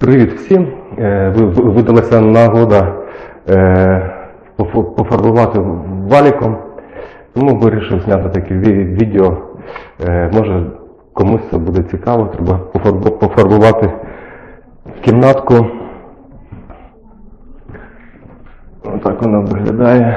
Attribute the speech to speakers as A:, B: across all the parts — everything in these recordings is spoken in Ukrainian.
A: Привіт всім! Е, ви- ви- Видалася нагода е, пофарбувати валіком, тому вирішив зняти таке відео. Е, Може комусь це буде цікаво, треба пофарбувати кімнатку. Отак вона виглядає.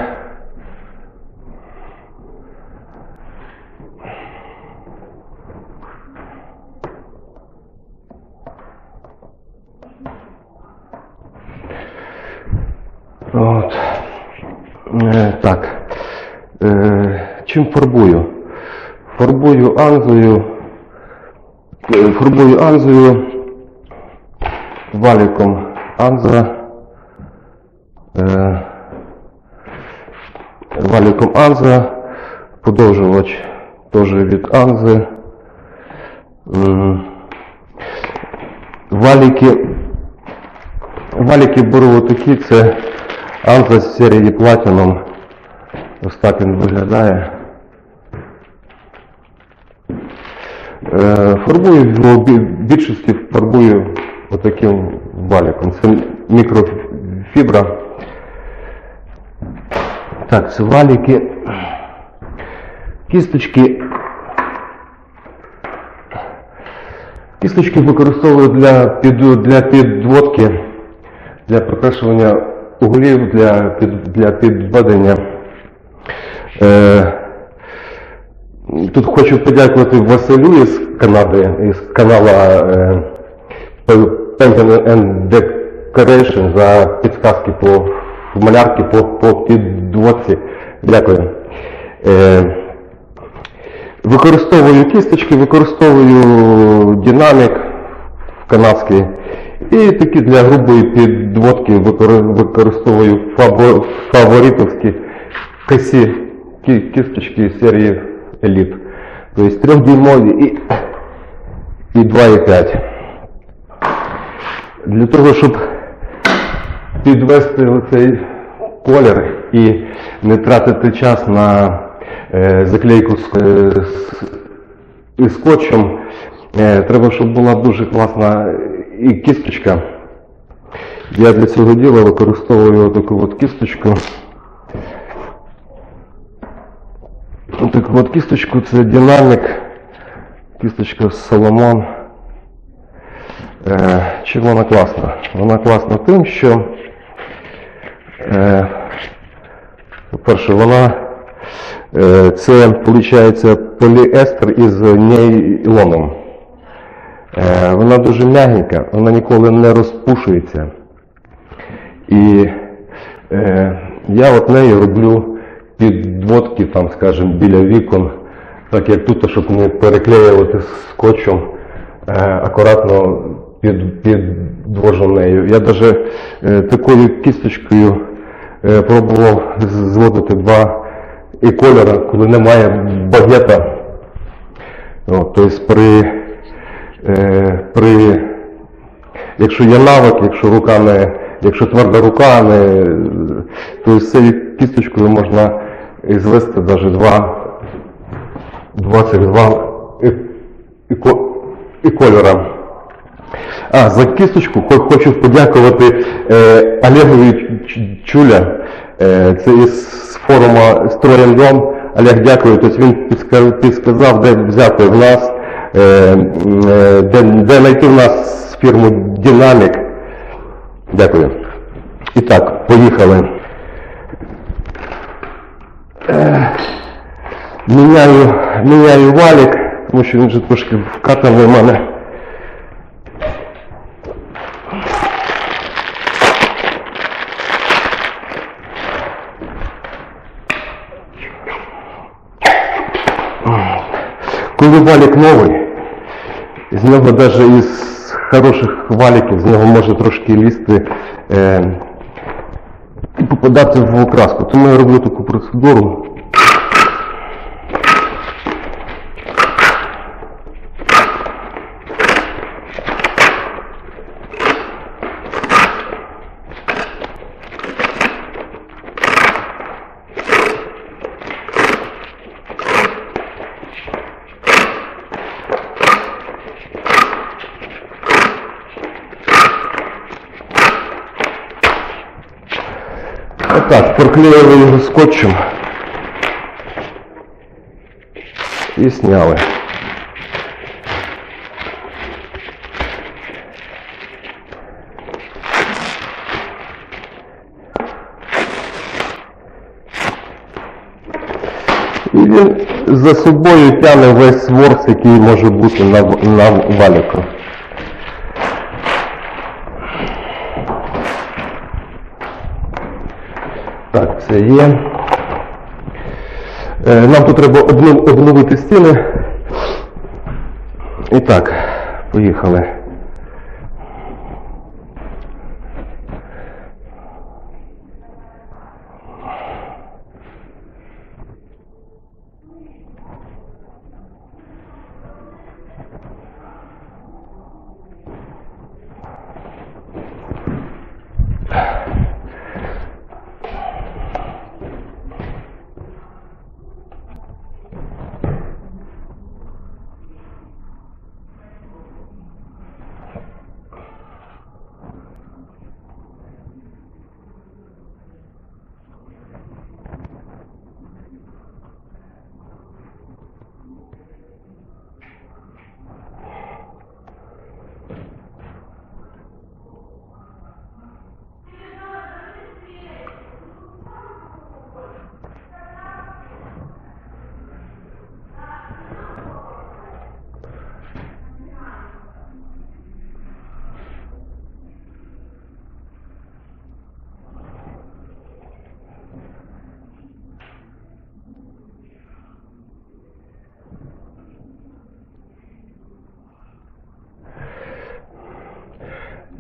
A: От. Е, так. Е, чим фарбую? Фарбую анзою. е, Фарбую анзою валіком анза. Е, валіком анза. Подовжувач теж від анзи. Валіки Валіки беру такі, це Анза з серії Platinum. Ось так він виглядає. Е, Фарбую в більшості фарбую отаким валіком. Це мікрофібра. Так, це валіки. Кісточки. Кісточки використовую для, під, для підводки, для прикрашування углів, для, для підведення. Е, тут хочу подякувати Василю із Канади, із каналу е, Painting and Decoration за підсказки по малярки по, по підводці. Дякую. Е, Використовую кісточки, використовую динамік канадський. І такі для грубої підводки використовую фаворитовські косі кісточки серії Elite. Тобто трьохдюймові і, і 2,5. Для того, щоб підвести оцей колір і не тратити час на е, заклейку з, е, з- із скотчем, е, треба, щоб була дуже класна і кісточка. Я для цього діла використовую таку от кісточку. Таку от кісточку це динамік, кісточка Соломон. Е, чим вона класна? Вона класна тим, що Е, По-перше, вона е, це виходить поліестер із нейлоном. Е, Вона дуже м'ягенька, вона ніколи не розпушується. І е, я от нею роблю підводки, там, скажімо, біля вікон, так як тут, щоб не переклеювати скотчем, е, акуратно під, підвожу нею. Я навіть е, такою кісточкою е, пробував зводити два і кольори, коли немає багета. Тобто при, при Якщо є навик, якщо рука не, якщо тверда рука, не, то з цією кісточкою можна звести навіть два, 22 і, і, і кольора. А, за кісточку хочу подякувати е, Олегові Чуля. Е, це із форуму «Строїм дом». Олег, дякую. Тобто він підска- підсказав, де взяти в нас, е, е, де, де знайти в нас фірму Динамік. Дякую. І так, поїхали. Е, Міняю, міняю валік, тому що він вже трошки вкатаний в мене. Коли валік новий, з нього навіть із хороших валіків, з нього може трошки лізти е, і попадати в окраску. Тому я роблю таку процедуру. Отак, проклеїли його скотчем. І сняли. І він за собою тягне весь ворс, який може бути на, на валіку. Так, це є. Е, Нам тут треба обновити стіни. І так, поїхали.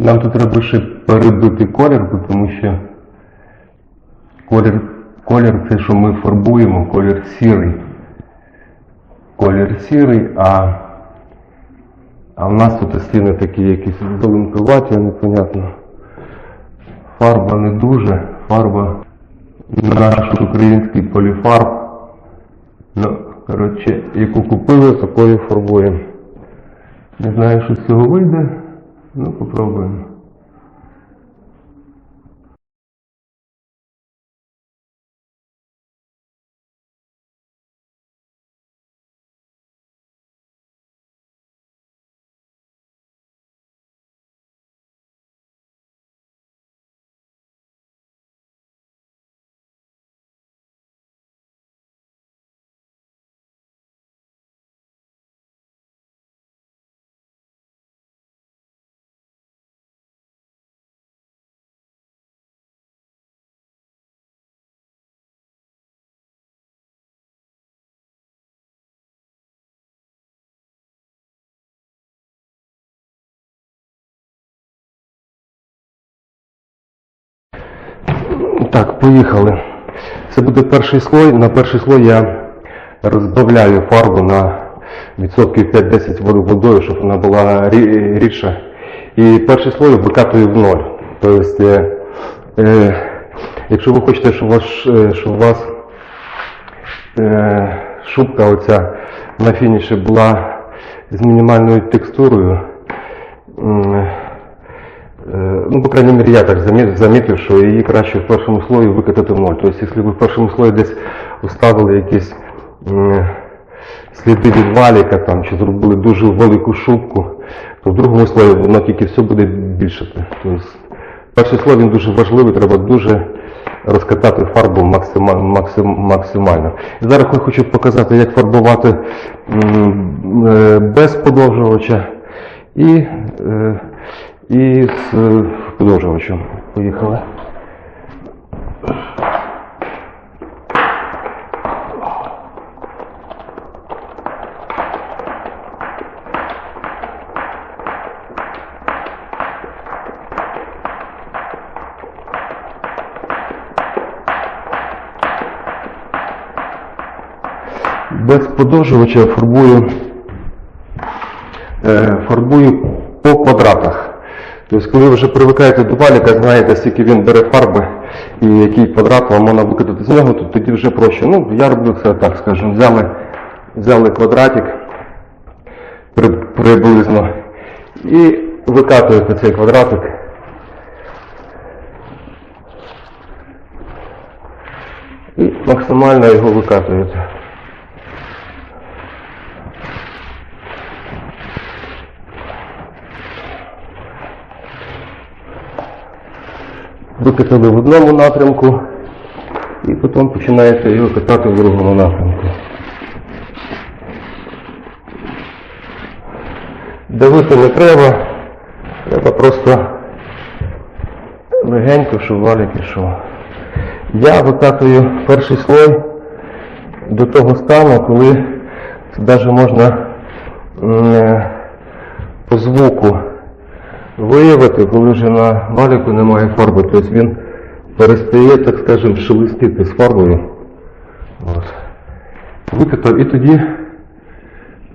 A: Нам тут треба ще перебити колір, тому що колір, колір це, що ми фарбуємо, колір сірий. Колір сірий, а, а в нас тут стіни такі якісь зеленкуваті, непонятно. Фарба не дуже, фарба наш український поліфарб. Ну, коротше, яку купили, такою фарбуємо. Не знаю, що з цього вийде. Ну, попробуємо. Так, поїхали. Це буде перший слой. На перший слой я розбавляю фарбу на відсотків 5-10 водою, щоб вона була рідша. І перший слой викатую в ноль. Тобто, е, е, якщо ви хочете, щоб, ваш, е, щоб у вас шубка оця на фініші була з мінімальною текстурою, Ну, по крайней мере, я так заметив, що її краще в першому слої викатати ноль. Тобто, якщо ви в першому слої десь оставили якісь сліди від валіка там, чи зробили дуже велику шубку, то в другому слої воно тільки все буде більшати. Тобто, перший слой він дуже важливий, треба дуже розкатати фарбу максимально. Зараз я хочу показати, як фарбувати е, без подовжувача і, е, і з е, подовжувачем. Поїхали. Без подовжувача фарбую, е, фарбую по квадратах. Тобто, коли ви вже привикаєте до валіка, знаєте, скільки він бере фарби і який квадрат вам можна викидати з нього, то тоді вже проще. Ну, я роблю це так, скажімо, взяли, взяли квадратик при- приблизно і викатуєте цей квадратик. І максимально його викатуєте. Викатали в одному напрямку і потім починаєте його катати в другому напрямку. Давити не треба, треба просто легенько, щоб валік ішов. Я викатую перший слой до того стану, коли навіть можна е, по звуку виявити, коли вже на валіку немає фарби, тобто він перестає, так скажемо, шелестіти з фарбою. От. Викатав і тоді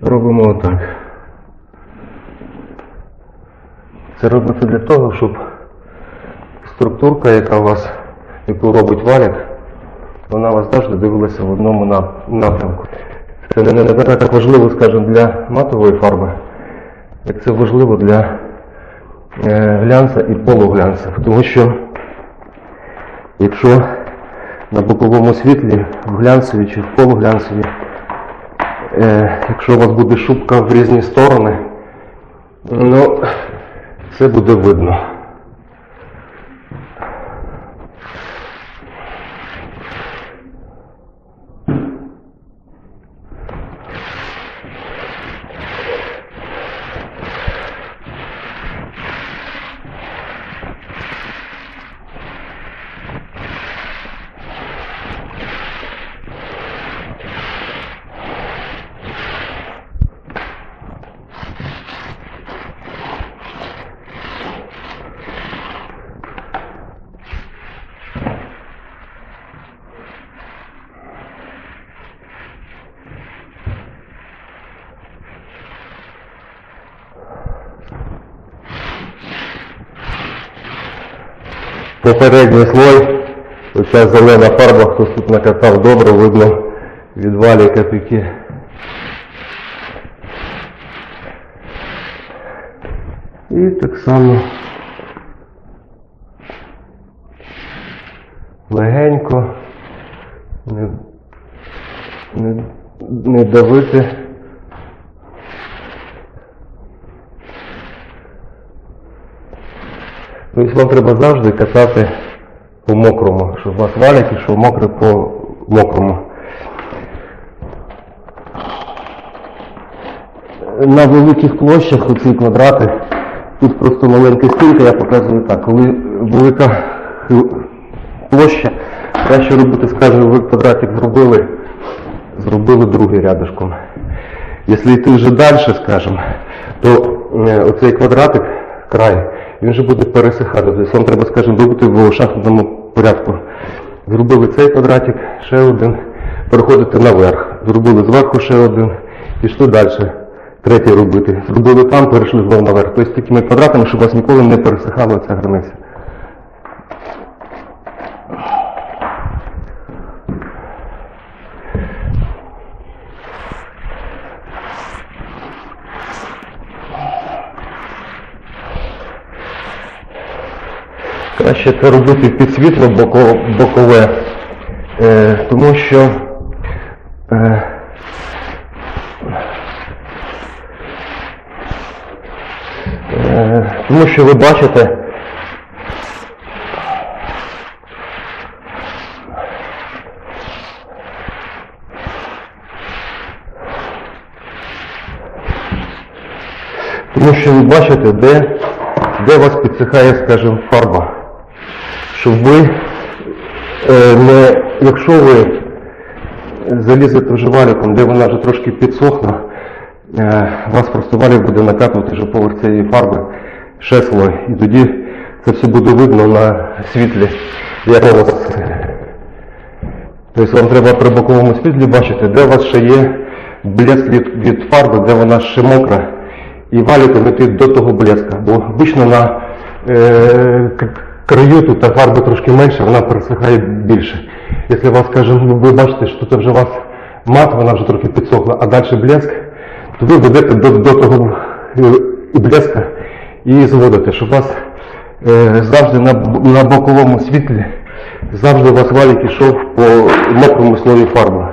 A: робимо отак. Це робиться для того, щоб структурка, яка у вас, яку робить валік, вона вас завжди дивилася в одному напрямку. Це не, так важливо, скажімо, для матової фарби, як це важливо для глянця і полуглянця. Тому що якщо на боковому світлі, в глянцеві чи в полуглянцеві, е, якщо у вас буде шубка в різні сторони, ну, це буде видно. Попередній слой, оця зелена фарба, хтось тут накатав добре, видно від валіка такі. І так само легенько, не, не, не давити. Тобто вам треба завжди катати по мокрому, щоб вас валять ішов мокре по мокрому. На великих площах оці квадрати, тут просто маленька стінка, я показую так. Коли велика площа, краще робити, скажімо, ви квадратик зробили, зробили другий рядышком. Якщо йти вже далі, скажімо, то е, оцей квадратик, край, він вже буде пересихати. Тобто вам треба, скажімо, робити в шахматному порядку. Зробили цей квадратик, ще один, переходите наверх. Зробили зверху ще один, пішли далі. Третій робити. Зробили там, перейшли знову наверх. Тобто такими квадратами, щоб у вас ніколи не пересихала ця границя. Краще це робити під світло боко- бокове, е, тому що е, е, тому що ви бачите, тому що ви бачите, де, де вас підсихає, скажімо, фарба щоб ви е, не, якщо ви залізете вже валіком, де вона вже трошки підсохла, е, вас просто валік буде накатувати вже поверх цієї фарби ще слой. І тоді це все буде видно на світлі, як у вас. Тобто вам треба при боковому світлі бачити, де у вас ще є блеск від, від фарби, де вона ще мокра, і валіком йти до того блеска. Бо обично на е, краю тут та фарби трошки менше, вона пересихає більше. Якщо вас, скажімо, ви бачите, що тут вже у вас мат, вона вже трохи підсохла, а далі блеск, то ви ведете до, до того блеска і зводите, щоб у вас е, завжди на, на боковому світлі завжди у вас валік ішов по непромисловій фарбі.